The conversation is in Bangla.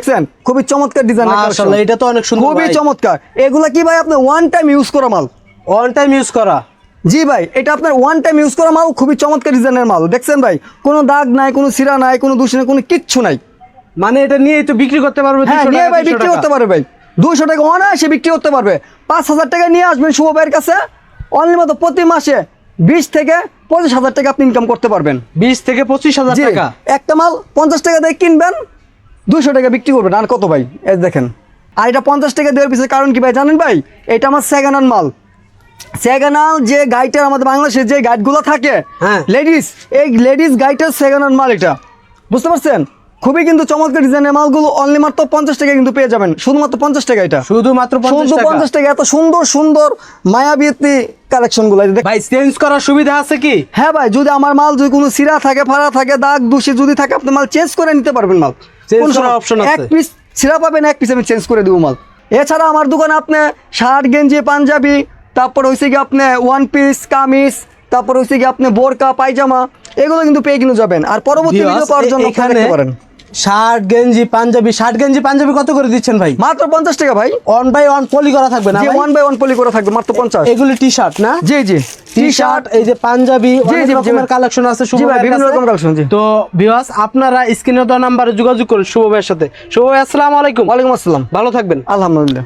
দেখছেন? খুবই চমৎকার ডিজাইন মাশাআল্লাহ এটা তো অনেক সুন্দর খুবই চমৎকার। এগুলা কি ভাই আপনি ওয়ান টাইম ইউজ করা মাল? অন টাইম ইউজ করা। জি ভাই এটা আপনার ওয়ান টাইম ইউজ করা মাল খুবই চমৎকার ডিজাইনের মাল। দেখছেন ভাই কোনো দাগ নাই কোনো সিরা নাই কোনো দূষণ নাই কোনো কিচ্ছু নাই। মানে এটা নিয়ে তো বিক্রি করতে পারবে হ্যাঁ নিয়ে ভাই বিক্রি করতে পারবে ভাই। দুশো টাকা অনায়াসে বিক্রি করতে পারবে। পাঁচ হাজার টাকা নিয়ে আসবেন শুভ ভাইয়ের কাছে। অনলি মতো প্রতি মাসে বিশ থেকে পঁচিশ হাজার টাকা আপনি ইনকাম করতে পারবেন। 20 থেকে পঁচিশ হাজার টাকা। একটা মাল পঞ্চাশ টাকা দিয়ে কিনবেন দুশো টাকা বিক্রি করবেন। আর কত ভাই? এই দেখেন। আর এটা পঞ্চাশ টাকা দেওয়ার পিছনে কারণ কি ভাই জানেন ভাই? এটা আমার সেকেন্ড হ্যান্ড মাল। সেকেন্ড হ্যান্ড যে গাইটার আমাদের বাংলাদেশে যে গাইডগুলো থাকে হ্যাঁ। লেডিস এই লেডিস গাইটার সেকেন্ড হ্যান্ড মাল এটা। বুঝতে পারছেন? খুবই কিন্তু চমৎকার ডিজাইনের মালগুলো অনলি মাত্র পঞ্চাশ টাকা কিন্তু পেয়ে যাবেন। শুধুমাত্র পঞ্চাশ টাকা এটা। শুধুমাত্র শুধু পঞ্চাশ টাকা। এত সুন্দর সুন্দর মায়াবীতি কালেকশনগুলো। ভাই চেঞ্জ করার সুবিধা আছে কি? হ্যাঁ ভাই যদি আমার মাল যদি কোনো সিরা থাকে ফাড়া থাকে দাগ দূষি যদি থাকে আপনি মাল চেঞ্জ করে নিতে পারবেন মাল। করার এক পিস পাবেন এক পিস আমি চেঞ্জ করে দেবো মাল। এছাড়া আমার দোকানে আপনি শার্ট গেঞ্জি পাঞ্জাবি তারপর হয়েছে কি আপনি ওয়ান পিস কামিজ তারপর হয়েছে কি আপনি বোরকা পায়জামা এগুলো কিন্তু পেয়ে কিনে যাবেন। আর পরবর্তী ভিডিও পাওয়ার জন্য এখানে পারেন। শার্ট গেঞ্জি পাঞ্জাবি শার্ট গেঞ্জি পাঞ্জাবি কত করে দিচ্ছেন ভাই? মাত্র পঞ্চাশ টাকা ভাই। ওয়ান বাই ওয়ান পলি করা থাকবে না ওয়ান বাই ওয়ান পলি করা থাকবে মাত্র পঞ্চাশ। এগুলি টি শার্ট না? জি জি। টি শার্ট এই যে পাঞ্জাবি রকমের কালেকশন আছে বিভিন্ন রকম কালেকশন তো ভিউয়ার্স আপনারা স্ক্রিনে দেওয়া নাম্বারে যোগাযোগ করুন শুভ ভাইয়ের সাথে। শুভ ভাই আসসালামু আলাইকুম। ওয়ালাইকুম আসসালাম। ভালো থাকবেন। আলহামদুলিল্লাহ।